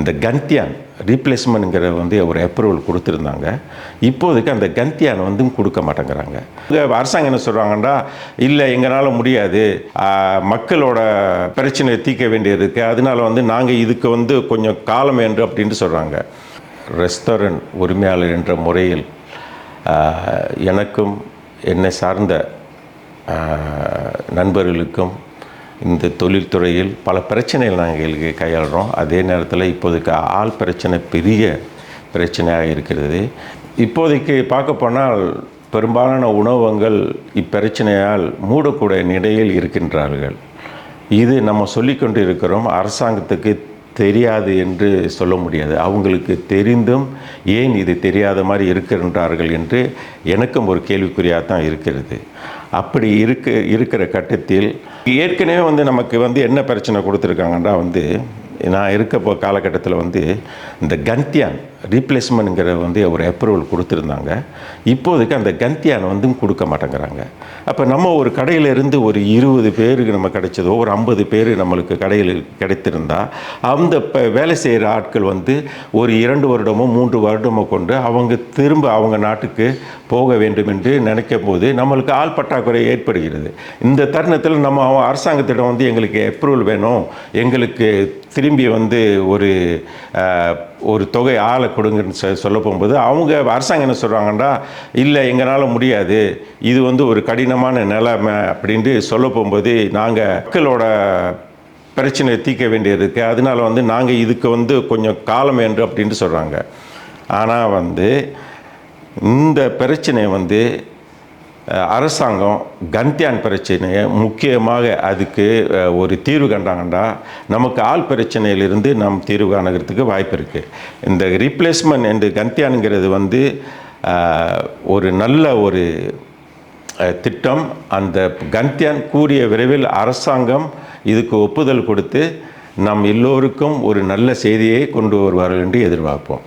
இந்த கந்தியான் ரீப்ளேஸ்மெண்ட்ங்கிற வந்து ஒரு அப்ரூவல் கொடுத்துருந்தாங்க. இப்போதைக்கு அந்த கந்தியான் வந்து கொடுக்க மாட்டேங்கிறாங்க. அரசாங்கம் என்ன சொல்கிறாங்கன்னா இல்லை எங்களால் முடியாது. மக்களோட பிரச்சனையை தீர்க்க வேண்டியது இருக்குது அதனால வந்து நாங்கள் இதுக்கு வந்து கொஞ்சம் காலம் என்று அப்படின்ட்டு சொல்கிறாங்க ரெஸ்டாரண்ட் உரிமையாளர் என்ற முறையில் எனக்கும் என்னை சார்ந்த நண்பர்களுக்கும் இந்த தொழில்துறையில் பல பிரச்சனைகள் நாங்கள் கையாளுறோம். அதே நேரத்தில் இப்போதைக்கு ஆள் பிரச்சனை பெரிய பிரச்சனையாக இருக்கிறது. இப்போதைக்கு பார்க்க போனால் பெரும்பாலான உணவகங்கள் இப்பிரச்சனையால் மூடக்கூடிய நிலையில் இருக்கின்றார்கள். இது நம்ம சொல்லிக்கொண்டு இருக்கிறோம் அரசாங்கத்துக்கு தெரியாது என்று சொல்ல முடியாது. அவங்களுக்கு தெரிந்தும் ஏன் இது தெரியாத மாதிரி இருக்கின்றார்கள் என்று எனக்கும் ஒரு கேள்விக்குறியாக தான் இருக்கிறது. அப்படி இருக்க இருக்கிற கட்டத்தில் ஏற்கனவே வந்து நமக்கு வந்து என்ன பிரச்சனை கொடுத்துருக்காங்கன்னா வந்து நான் இருக்க போ காலகட்டத்தில் வந்து இந்த கந்தியான் ரீப்ளேஸ்மெண்ட்ங்கிற வந்து ஒரு அப்ரூவல் கொடுத்துருந்தாங்க. இப்போதைக்கு அந்த கந்தியான் வந்து கொடுக்க மாட்டேங்கிறாங்க. அப்போ நம்ம ஒரு கடையில இருந்து ஒரு இருபது பேருக்கு நம்ம கிடைச்சதோ ஒரு ஐம்பது பேர் நம்மளுக்கு கடையில் கிடைத்திருந்தா அந்த இப்போ வேலை செய்கிற ஆட்கள் வந்து ஒரு இரண்டு வருடமோ மூன்று வருடமோ கொண்டு அவங்க திரும்ப அவங்க நாட்டுக்கு போக வேண்டும் என்று நினைக்கும் போது நம்மளுக்கு ஆள் பற்றாக்குறை ஏற்படுகிறது. இந்த தருணத்தில் நம்ம அரசாங்கத்திடம் வந்து எங்களுக்கு அப்ரூவல் வேணும் எங்களுக்கு திரும்பி வந்து ஒரு ஒரு தொகை ஆளை கொடுங்கன்னு சொ சொல்ல போகும்போது அவங்க அரசாங்கம் என்ன சொல்கிறாங்கன்னா இல்லை எங்களால் முடியாது. இது வந்து ஒரு கடினமான நிலைமை அப்படின்ட்டு சொல்ல போகும்போது நாங்கள் மக்களோட பிரச்சனையை தீர்க்க வேண்டியது இருக்குது அதனால வந்து நாங்கள் இதுக்கு வந்து கொஞ்சம் காலம் என்று அப்படின்ட்டு சொல்கிறாங்க ஆனால் வந்து இந்த பிரச்சனை வந்து அரசாங்கம் கந்தியான் பிரச்சனையை முக்கியமாக அதுக்கு ஒரு தீர்வு கண்டாங்கன்னா நமக்கு ஆள் பிரச்சனையிலிருந்து நாம் தீர்வு காணுகிறதுக்கு வாய்ப்பு இருக்குது இந்த ரீப்ளேஸ்மெண்ட் என்று கந்தியானுங்கிறது வந்து ஒரு நல்ல ஒரு திட்டம். அந்த கந்தியான் கூடிய விரைவில் அரசாங்கம் இதுக்கு ஒப்புதல் கொடுத்து நம் எல்லோருக்கும் ஒரு நல்ல செய்தியை கொண்டு வருவார்கள் என்று எதிர்பார்ப்போம்.